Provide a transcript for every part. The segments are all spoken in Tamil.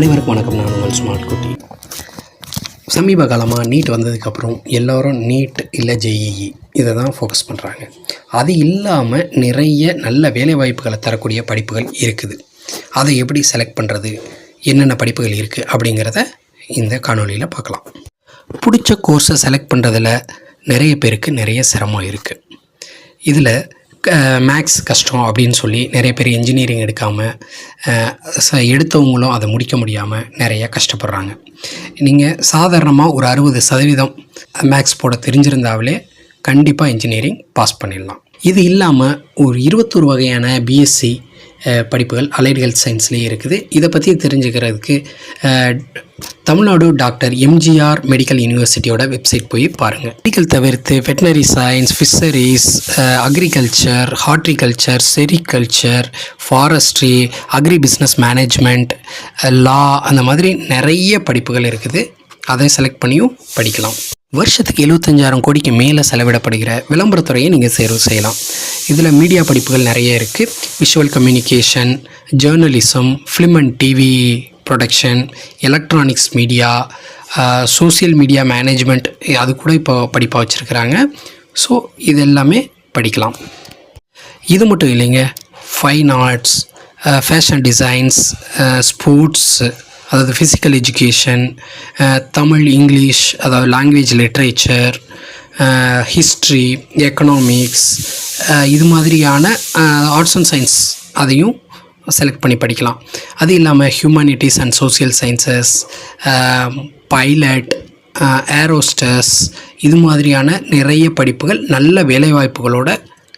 அனைவருக்கும் வணக்கம். நான் உங்கள் ஸ்மார்ட் குட்டி. சமீப காலமாக நீட் வந்ததுக்கப்புறம் எல்லோரும் நீட் இல்லை ஜேஇஇ இதை தான் ஃபோக்கஸ் பண்ணுறாங்க அது இல்லாமல் நிறைய நல்ல வேலைவாய்ப்புகளை தரக்கூடிய படிப்புகள் இருக்குது. அதை எப்படி செலக்ட் பண்ணுறது என்னென்ன படிப்புகள் இருக்குது அப்படிங்கிறத இந்த காணொளியில் பார்க்கலாம். பிடிச்ச கோர்ஸை செலக்ட் பண்ணுறதில் நிறைய பேருக்கு நிறைய சிரமம் இருக்குது இதில் மேக்ஸ் கஷ்டம் அப்படின்னு சொல்லி நிறைய பேர் இன்ஜினியரிங் எடுக்காமல் எடுத்தவங்களும் அதை முடிக்க முடியாமல் நிறைய கஷ்டப்படுறாங்க. நீங்கள் சாதாரணமாக ஒரு அறுபது சதவீதம் மேக்ஸ் போட தெரிஞ்சிருந்தாவிலே கண்டிப்பாக இன்ஜினியரிங் பாஸ் பண்ணிடலாம். இது இல்லாமல் ஒரு இருபத்தொரு வகையான பிஎஸ்சி படிப்புகள் அலைட் ஹெல்த் சயின்ஸ்லேயே இருக்குது. இதை பற்றி தெரிஞ்சுக்கிறதுக்கு தமிழ்நாடு டாக்டர் எம்ஜிஆர் மெடிக்கல் யூனிவர்சிட்டியோட வெப்சைட் போய் பாருங்கள் மெடிக்கல் தவிர்த்து veterinary science fisheries agriculture horticulture sericulture forestry agri business management law அந்த மாதிரி நிறைய படிப்புகள் இருக்குது. அதை செலக்ட் பண்ணியும் படிக்கலாம். வருஷத்துக்கு எழுபத்தஞ்சாயிரம் கோடிக்கு மேலே செலவிடப்படுகிற விளம்பரத்துறையை நீங்கள் தேர்வு செய்யலாம். இதில் மீடியா படிப்புகள் நிறைய இருக்குது visual communication journalism film and TV production electronics media social media management அது கூட இப்போ படிப்பாக வச்சுருக்கிறாங்க. ஸோ இது எல்லாமே படிக்கலாம். இது மட்டும் இல்லைங்க. Fine arts fashion designs sports அதாவது ஃபிசிக்கல் எஜுகேஷன் தமிழ் இங்கிலீஷ் அதாவது லாங்குவேஜ் லிட்ரேச்சர் ஹிஸ்ட்ரி எக்கனாமிக்ஸ் இது மாதிரியான ஆர்ட்ஸ் அண்ட் சயின்ஸ் அதையும் செலக்ட் பண்ணி படிக்கலாம். அது இல்லாமல் humanities and social sciences pilot ஏரோஸ்டர்ஸ் இது மாதிரியான நிறைய படிப்புகள் நல்ல வேலைவாய்ப்புகளோடு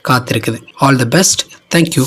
காத்திருக்குது. All the best thank you